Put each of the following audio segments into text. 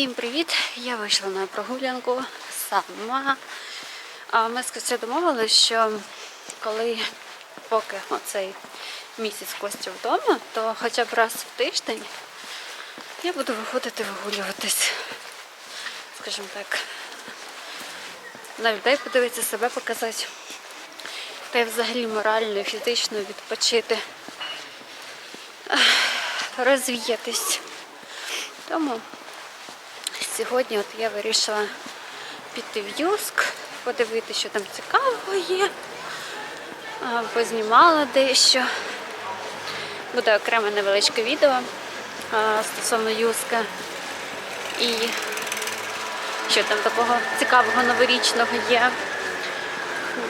Всім привіт! Я вийшла на прогулянку сама. А Ми з Костю домовилися, що коли поки оцей місяць Костя вдома, то хоча б раз в тиждень я буду виходити вигулюватись, скажімо так, на людей подивитися, себе показати. Та й взагалі морально і фізично відпочити, розвіятись. Тому сьогодні от я вирішила піти в Юск, подивитися, що там цікавого є. Познімала дещо. Буде окреме невеличке відео стосовно Юска. І що там такого цікавого новорічного є.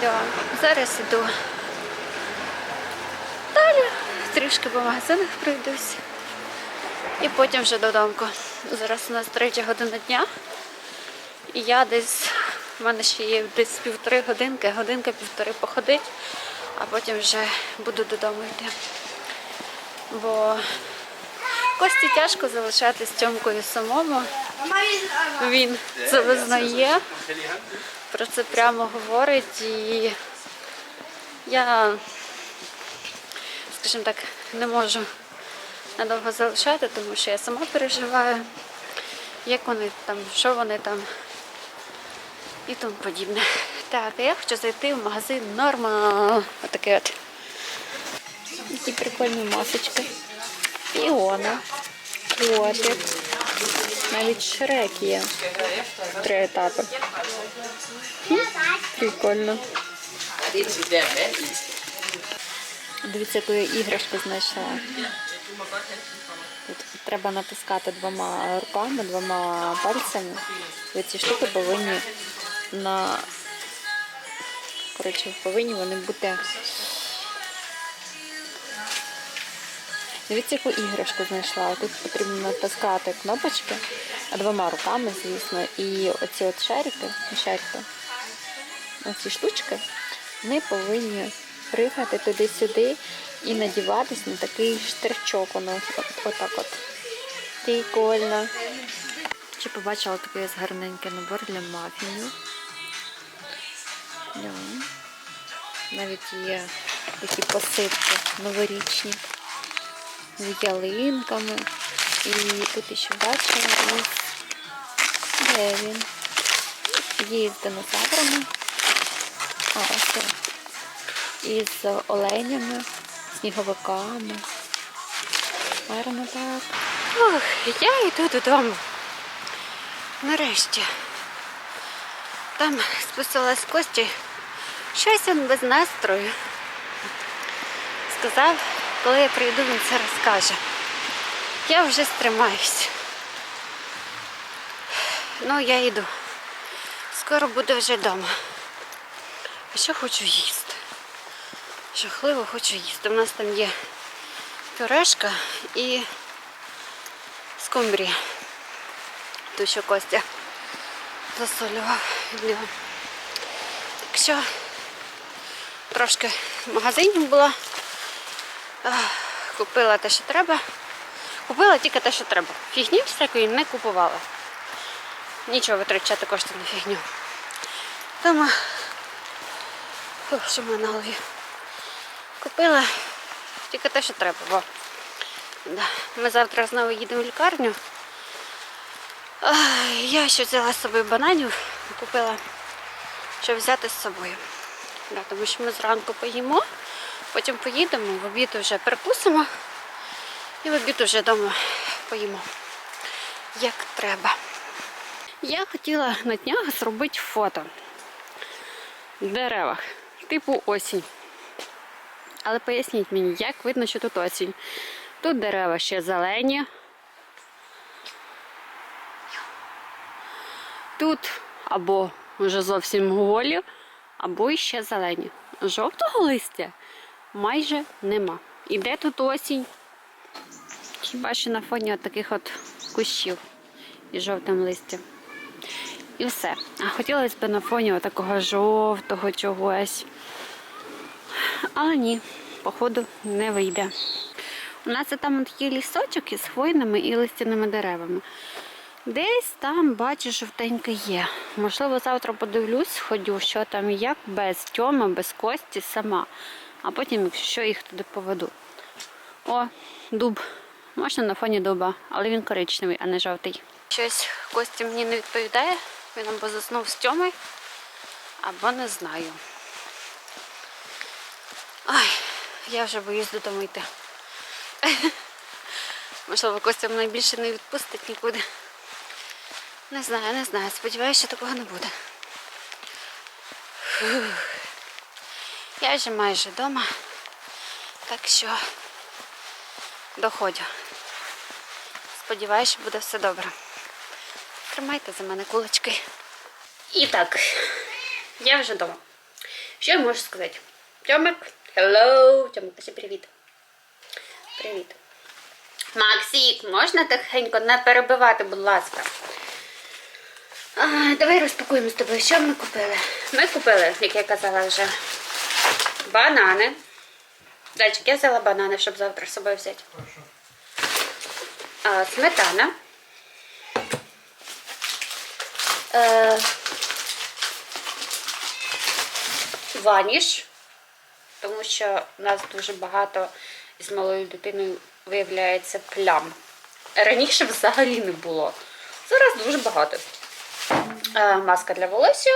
Да. Зараз іду далі, трішки по магазинах пройдусь. І потім вже додому. Зараз у нас третя година дня. І я десь, в мене ще є десь півтори годинки, годинка-півтори походить, а потім вже буду додому йти. Бо Кості тяжко залишатись Тьомкою самому. Він це визнає, про це прямо говорить і я, скажімо так, не можу надовго залишати, тому що я сама переживаю, як вони там, що вони там і тому подібне. Так, а я хочу зайти в магазин Норма. Отаке от. Які прикольні масочки. Іона. Котик. Навіть шрек є. Три етапи. Прикольно. Дивіться, яку я іграшку знайшла. Тут треба натискати двома руками, двома пальцями. І ці штуки повинні на коротше, повинні вони бути. Дивіться, яку іграшку знайшла. Тут потрібно натискати кнопочки а двома руками, звісно. І оці от шарики, шарики, оці штучки, вони повинні пригати туди-сюди і надіватись на такий штричок. Воно от, отак от. Прикольно. Ще побачила такий гарненький набор для мафінів. Да. Навіть є такі посипки новорічні з ялинками. І тут ще бачила де він? Є з динозаврами. А, ось це. Із оленями, сніговиками. Гарно так. Ох, я йду додому. Нарешті. Там спустилась Кості. Щось він без настрою. Сказав, коли я прийду, він це розкаже. Я вже стримаюсь. Ну, я йду. Скоро буду вже вдома. А ще хочу їсти. Жахливо хочу їсти. У нас там є пюрешка і скумбрія. Ту, що Костя засолював. для. Так що трошки в магазині була. Купила те, що треба. Купила тільки те, що треба. Фігні всякої не купувала. Нічого витрачати кошти на фігню. Тому що в мене голові. Купила тільки те, що треба, бо ми завтра знову їдемо в лікарню. Я ще взяла з собою бананів, купила, щоб взяти з собою. Да, тому що ми зранку поїмо, потім поїдемо, в обід вже перекусимо і в обід вже вдома поїмо. Як треба. Я хотіла на днях зробити фото в деревах, типу осінь. Але поясніть мені, як видно, що тут осінь. Тут дерева ще зелені. Тут або вже зовсім голі, або ще зелені. Жовтого листя майже нема. І де тут осінь? Хіба що на фоні от таких от кущів із жовтим листям. І все. А хотілося б на фоні такого жовтого чогось. Але ні, походу не вийде. У нас там є лісочок із хвойними і листяними деревами. Десь там, бачу, жовтеньке є. Можливо, завтра подивлюсь, ходю, що там і як, без тьоми, без кості, сама. А потім, якщо що, їх туди поведу. О, дуб. Можна на фоні дуба, але він коричневий, а не жовтий. Щось Кості мені не відповідає. Він або заснув з тьомою, або не знаю. Ай, я вже боюсь додому йти. Можливо, Костя мене більше не відпустить нікуди. Не знаю, не знаю. Сподіваюся, що такого не буде. Фух. Я вже майже вдома, так що доходжу. Сподіваюся, що буде все добре. Тримайте за мене кулачки. І так, я вже вдома. Що я можу сказати? Тьомик, hello, Тьомик, кажи привіт. Привіт. Максик, можна тихенько не перебивати, будь ласка. А, давай розпакуємо з тобою, що ми купили. Ми купили, як я казала вже, банани. Дальчик, я взяла банани, щоб завтра з собою взяти. А, сметана. Е, ваніш, тому що у нас дуже багато з малою дитиною виявляється плям. Раніше взагалі не було. Зараз дуже багато. Е, маска для волосся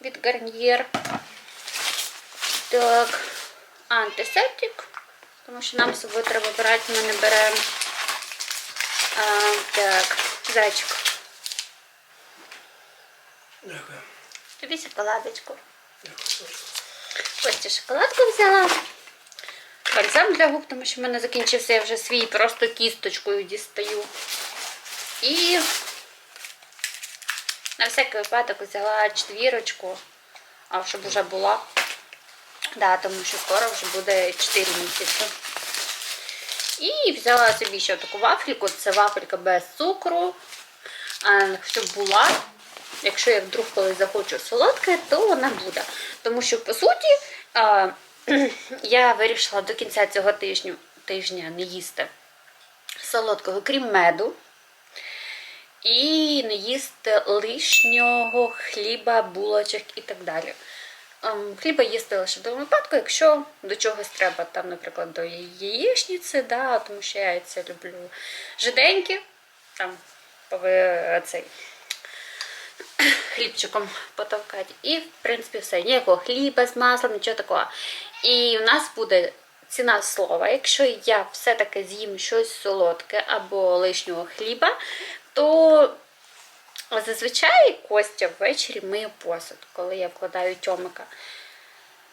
від Garnier. Так, антисептик, тому що нам з собою треба брати, ми не беремо. А, так, зайчик. Дякую. Тобі шоколадочку. Дякую. Костя шоколадку взяла. Бальзам для губ, тому що в мене закінчився я вже свій, просто кісточкою дістаю. І на всякий випадок взяла четвірочку, а щоб вже була. Да, тому що скоро вже буде 4 місяці. І взяла собі ще таку вафельку. Це вафелька без цукру. Щоб була. Якщо я вдруг колись захочу солодке, то вона буде. Тому що, по суті, а, я вирішила до кінця цього тижню, тижня не їсти солодкого, крім меду. І не їсти лишнього хліба, булочок і так далі. Ем, Хліба їсти лише тому випадку, якщо до чогось треба, там, наприклад, до яєчниці, да, тому що я це люблю жиденькі, там цей, хлібчиком потовкати. І, в принципі, все. Ніякого хліба з маслом, нічого такого. І в нас буде ціна слова. Якщо я все-таки з'їм щось солодке або лишнього хліба, то зазвичай Костя ввечері миє посуд, коли я вкладаю тьомика.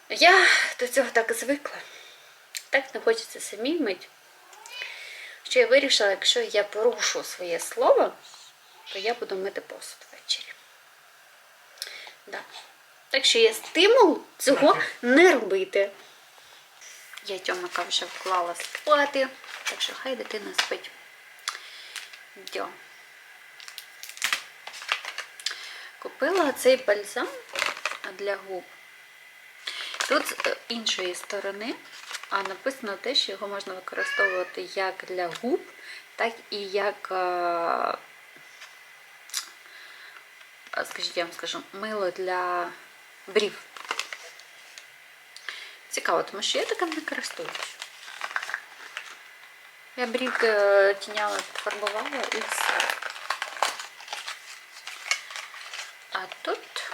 Я до цього так звикла. Так не хочеться самі мить. Що я вирішила, якщо я порушу своє слово, то я буду мити посуд. Да. Так що є стимул цього не робити. Я Тьомика вже вклала спати, так що хай дитина спить. Дьо. Купила цей бальзам для губ. Тут з е, іншої сторони а написано те, що його можна використовувати як для губ, так і як, е, скажіть, я вам скажу, мило для брів. Цікаво, тому що я таким не користуюсь. Я брівки е, тіняла, підфарбувала і все. А тут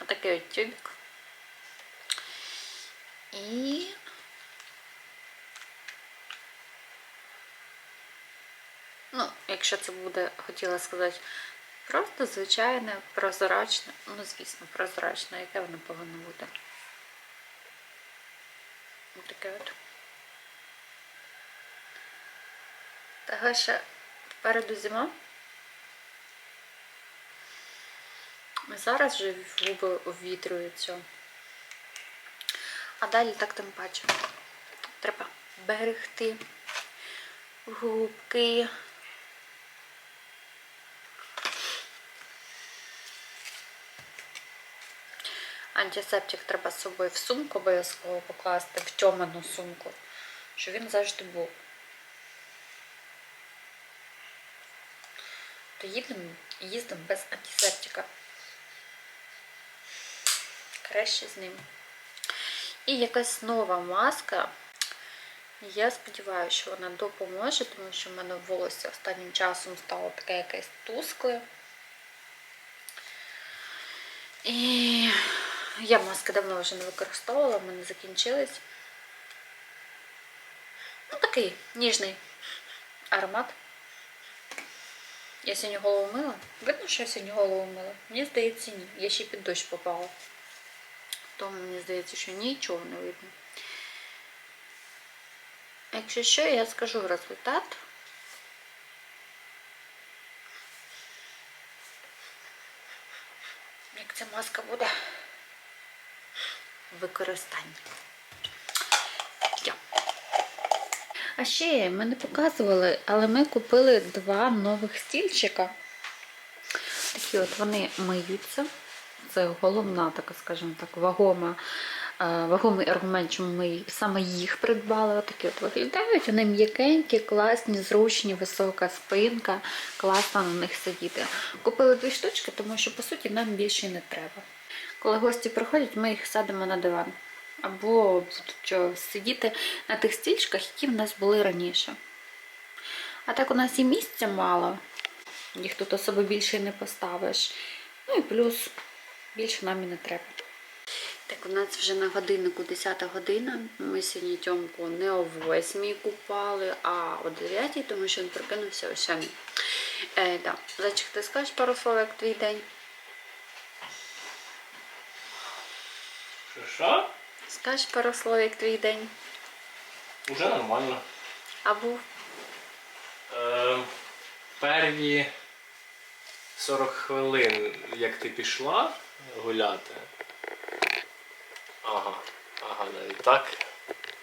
отакий от тюбик. І якщо це буде, хотіла сказати, просто звичайне, прозрачне, ну, звісно, прозрачне, яке воно повинно бути. Таке от. Того що попереду зима. Зараз вже губи обвітрюються. А далі так тим паче. Треба берегти губки. Антисептик треба з собою в сумку обов'язково покласти, в тьоману сумку. що він завжди був. То їдемо, їздимо без антисептика. Краще з ним. І якась нова маска. Я сподіваюся, що вона допоможе, тому що в мене волосся останнім часом стало таке якесь тускле. І я маски давно вже не використовувала, в мене закінчились. Ну, такий ніжний аромат. Я сьогодні голову мила. Видно, що я сьогодні голову мила? Мені здається, ні. Я ще під дощ попала. Тому мені здається, що нічого не видно. Якщо що, я скажу результат. Як ця маска буде в використанні. Йо. А ще ми не показували, але ми купили два нових стільчика. Такі от вони миються. Це головна, така, скажімо так, вагома, е, вагомий аргумент, чому ми саме їх придбали. Отакі от виглядають. Вони м'якенькі, класні, зручні, висока спинка, класно на них сидіти. Купили дві штучки, тому що, по суті, нам більше не треба. Коли гості приходять, ми їх садимо на диван. Або е, сидіти на тих стільчиках, які в нас були раніше. А так у нас і місця мало. Їх тут особо більше не поставиш. Ну і плюс більше нам і не треба. Так, у нас вже на годиннику 10 година. Ми сьогодні Тьомку не о 8 купали, а о 9, тому що він прокинувся о 7. Е, да. Зайчик, ти скажеш пару слов, як твій день? Що? Скажеш пару слов, як твій день? Уже нормально. А був? Е, перві 40 хвилин, як ти пішла гуляти. Ага, ага, навіть так.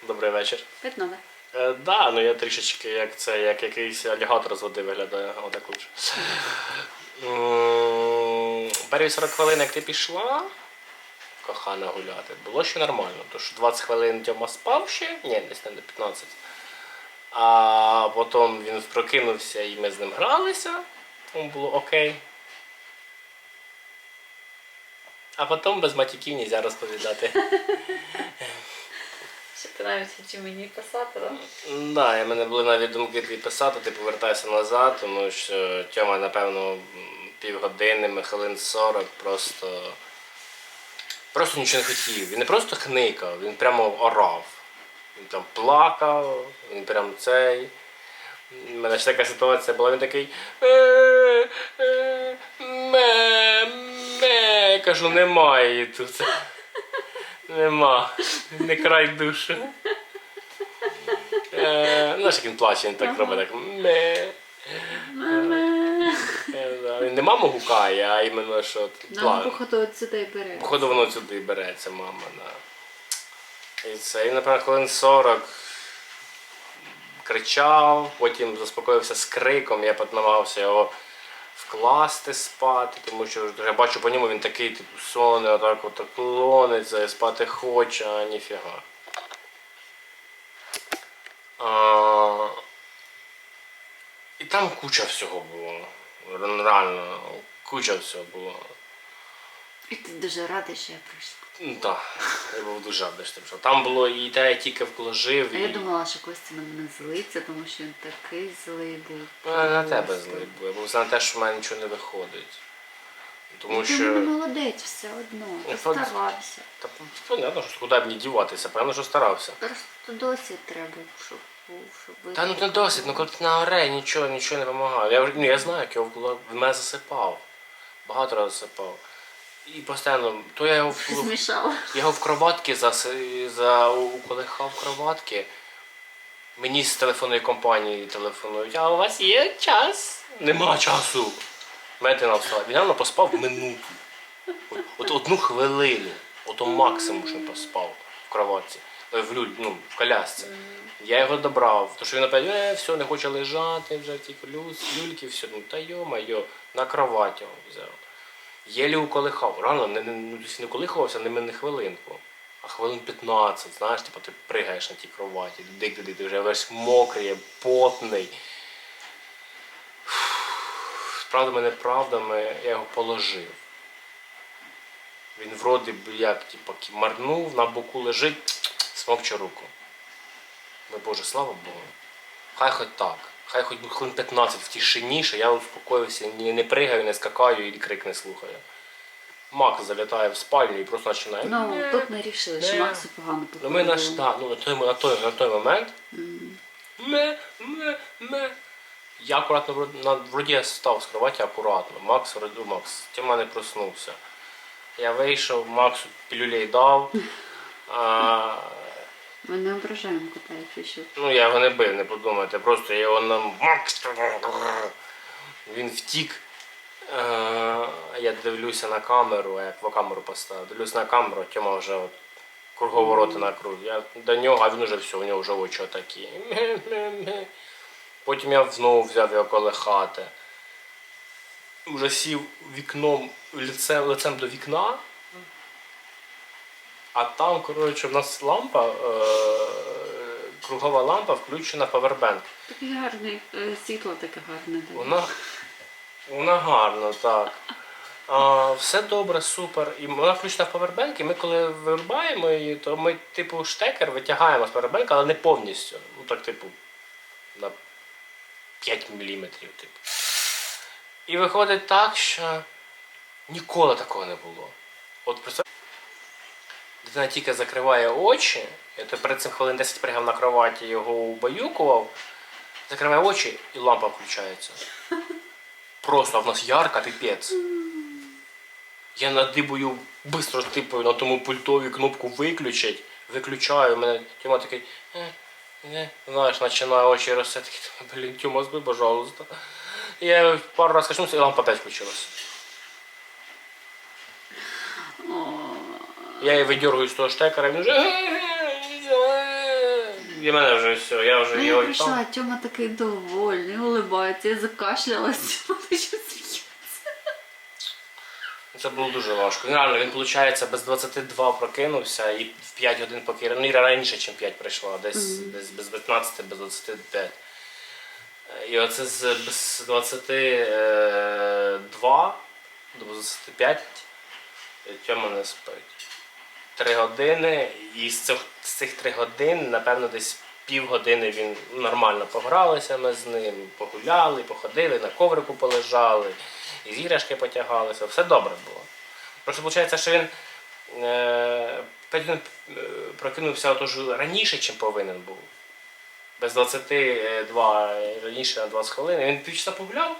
Добрий вечір. П'ятнове. Е, да, ну я трішечки як це, як якийсь алігатор з води виглядає, отак лучше. Перші 40 хвилин, як ти пішла, кохана гуляти, було ще нормально. Тож 20 хвилин Тьома спав ще, ні, десь не 15. А потім він прокинувся і ми з ним гралися, тому було окей. А потім без матюків нельзя розповідати. Що ти навіть хотів мені писати, так? Да, і мене були навіть думки тобі писати, ти повертайся назад, тому що Тьома, напевно, півгодини, хвилин 40 просто. Просто нічого не хотів. Він не просто хникав, він прямо орав. Він там плакав, він прям цей. У мене ще така ситуація була, він такий. «Е, е, Ме, ме. Я кажу, немає її тут. Нема. Не край душу. Е, Знаєш, як він плаче, він так робить так. Ме. Не маму гукає, а іменно що Нам плаче. походу от сюди бере. Походу воно сюди береться, мама. Да. І це, і, напевно, хвилин 40 кричав, потім заспокоївся з криком, я намагався його вкласти спати, тому що я бачу по ньому він такий, типу, сонний, отак от клониться, і спати хоче, а ніфіга. А, і там куча всього було. Реально, куча всього було. І ти дуже радий, що я прийшла. Ну, Так, я був дуже радий, що ти прийшов. Там було і те, я тільки вложив, А і я думала, що Костя на мене злиться, тому що він такий злий був. Ну, я на тебе злий був. Я був за те, що в мене нічого не виходить. Тому Ти що. не молодець все одно. Ти Ну, старався. Та понятно, що куди б мені діватися, певно, що старався. Просто досвід треба, щоб був, щоб Та ну не досить, ну коли ти на оре нічого, нічого не допомагає. Я, ну, я знаю, як я в в мене засипав. Багато разів засипав. І постійно, то я його в, Змішала. Я його в кроватки за, за уколихав кроватки. Мені з телефонної компанії телефонують, а у вас є час? Нема часу. Мети встала. Він реально поспав минуту. От, от одну хвилину. Ото максимум, що він поспав в кроватці. Е, В люль, ну, в колясці. Я його добрав, тому що він опять, е, все, не хоче лежати, вже ті люль, люльки, все. Ну, та йо-майо, на кровать його взяв. Єлі уколихав. Реально, не, не, ну, не колихався не мене хвилинку. А хвилин 15, знаєш, типу ти пригаєш на тій кроваті, дик туди, ти вже весь мокрий, потний. Правдами, неправдами я його положив. Він вроді як типу, марнув, на боку лежить, смокче руку. Ну Боже, слава Богу. Хай хоч так. Хай хоч би хвилин 15 в тишині, що я успокоївся, ні, не пригаю, не скакаю і крик не слухаю. Макс залітає в спальню і просто починає. Ну, «Ме». тут ми вирішили, що Максу погано Ну, ми наш, походило. да, ну, на, той, на, той, на той момент. Ме, ме, ме. Я акуратно на, вроді я став з кроваті акуратно. Макс вроді, Макс, Тіма не проснувся. Я вийшов, Максу пілюлей дав. А, Ми не ображаємо кота, якщо що. ну я його не бив, не подумайте. Просто я його нам. Він втік. Е, я дивлюся на камеру, я в камеру поставив. Дивлюся на камеру, Тьома вже от круговороти на круг. Я до нього, а він вже все, у нього вже очі такі. Потім я знову взяв його коло хати. Вже сів вікном, лицем, лицем до вікна. А там, коротше, в нас лампа, е, кругова лампа включена павербенк. Такий гарний, е, світло таке гарне. дає. Вона, вона гарна, так. А, все добре, супер. І вона включена в павербенк, і ми коли вирубаємо її, то ми, типу, штекер витягаємо з павербенка, але не повністю. Ну так, типу, на 5 мм. Типу. І виходить так, що ніколи такого не було. От представ... Дитина тільки закриває очі, я перед цим хвилин 10 пригав на кроваті, його убаюкував, закриває очі і лампа включається. Просто в нас ярка, піпець. Я надибую, швидко типаю на тому пультові кнопку виключить, виключаю, у мене Тьома такий, е, е, знаєш, починає очі рости, блін, Тьома, збий, пожалуйста. Я пару разів качнувся, і лампа опять включилась. Я її видергую з того штекера, він вже. І мене вже все, я вже Ну, я його прийшла, Тьома такий довольний, улибається, я закашлялась. Це було дуже важко. Він реально, він, виходить, без 22 прокинувся і в 5 годин поки ну, і раніше, ніж 5 прийшла, десь, десь без 15, без 25. І оце з без 22 до 25 Тьома не спить. Три години, і з цих, з цих три годин, напевно, десь півгодини він нормально погралися ми з ним, погуляли, походили, на коврику полежали, із іграшки потягалися, все добре було. Просто виходить, що він е, е, прокинувся отож раніше, ніж повинен був. Без 22 раніше на 20 хвилин. Він півчаса погуляв,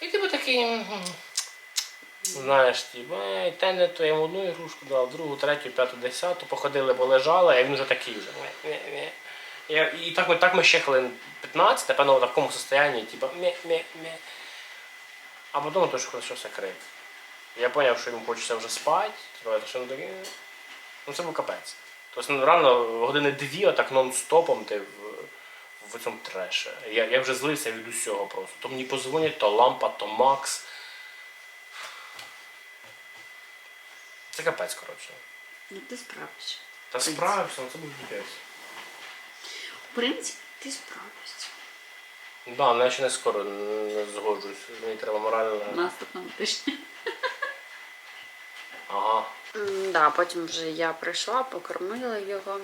і типу такий. Знаєш, типу, те не то, я йому одну ігрушку дав, другу, третю, п'яту, десяту, походили, полежали, а він вже такий вже. Я, і так, ми- так ми ще хвилин 15, напевно, в такому состоянні, типу, ме. А потім то, що почався крик. Я зрозумів, що йому хочеться вже спати, типу, що він. Ну це був капець. Тобто ну, реально години дві, отак нон-стопом ти в, в цьому треші. Я, я вже злився від усього просто. То мені позвонять, то лампа, то Макс. Це капець, коротше. Ну ти справишся. Та справився, ну це був капець. В принципі, ти справишся. Да, але я ще не скоро не згоджуюсь. Мені треба морально. На наступному тижні. Ага. Да, потім вже я прийшла, покормила його,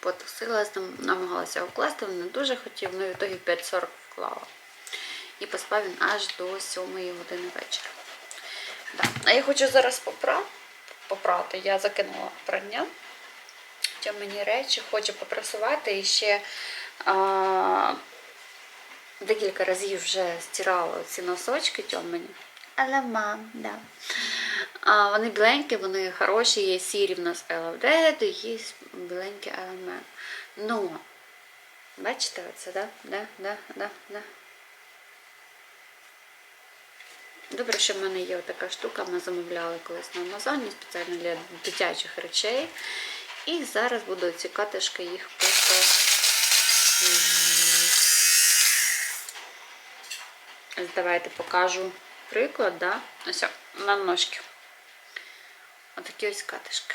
потусила з ним, намагалася його вкласти, він не дуже хотів, ну і в ітогі 5.40 вклала. І поспав він аж до 7 години вечора. Да. А я хочу зараз попра... попрати. Я закинула прання. Хоча мені речі, хочу попрасувати і ще а, декілька разів вже стирала ці носочки тьомані. Але мам, да. А, вони біленькі, вони хороші, є сірі в нас ЛВД, є біленькі ЛМ. Ну, бачите оце, да? Да, да, да, да. Добре, що в мене є така штука, ми замовляли колись на Амазоні спеціально для дитячих речей. І зараз буду ці катишки їх просто. Давайте покажу приклад, да? Ось на ножки. Отакі ось катишки.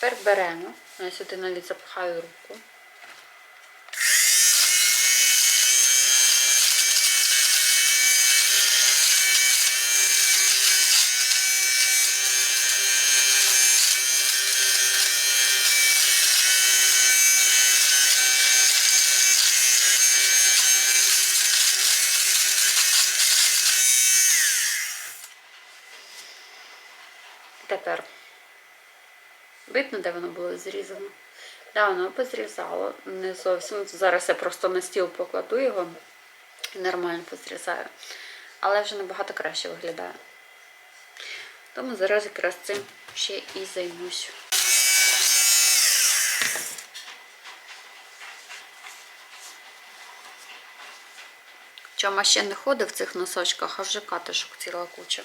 Тепер беремо. Я сюди навіть запихаю руку. Тепер видно, де воно було зрізано. Да, воно позрізало. Не зовсім. Зараз я просто на стіл покладу його і нормально позрізаю. Але вже набагато краще виглядає. Тому зараз якраз цим ще і займусь. Чома ще не ходив в цих носочках, а вже катишок ціла куча.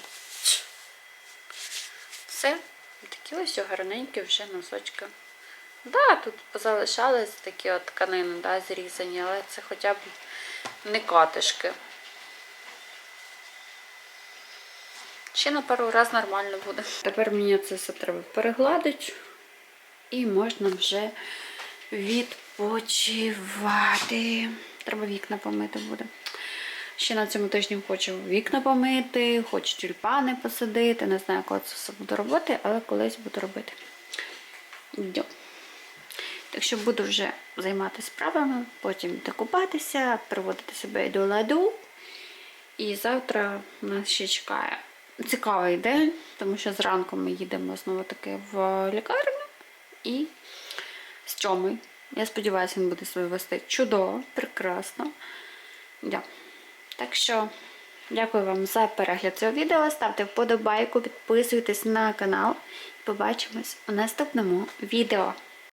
Все, такі ось гарненькі вже носочки. Да, тут позалишались такі от тканини, да, зрізані, але це хоча б не катишки. Ще на пару раз нормально буде. Тепер мені це все треба перегладити. І можна вже відпочивати. Треба вікна помити буде. Ще на цьому тижні хочу вікна помити, хочу тюльпани посадити. Не знаю, коли це все буду робити, але колись буду робити. Йдем. Так що буду вже займатися справами, потім йти купатися, приводити себе до ладу. І завтра нас ще чекає цікавий день, тому що зранку ми їдемо знову таки в лікарню і з Тьомою. Я сподіваюся, він буде себе вести чудово, прекрасно. Да. Так що, дякую вам за перегляд цього відео. Ставте вподобайку, підписуйтесь на канал. Побачимось у наступному відео.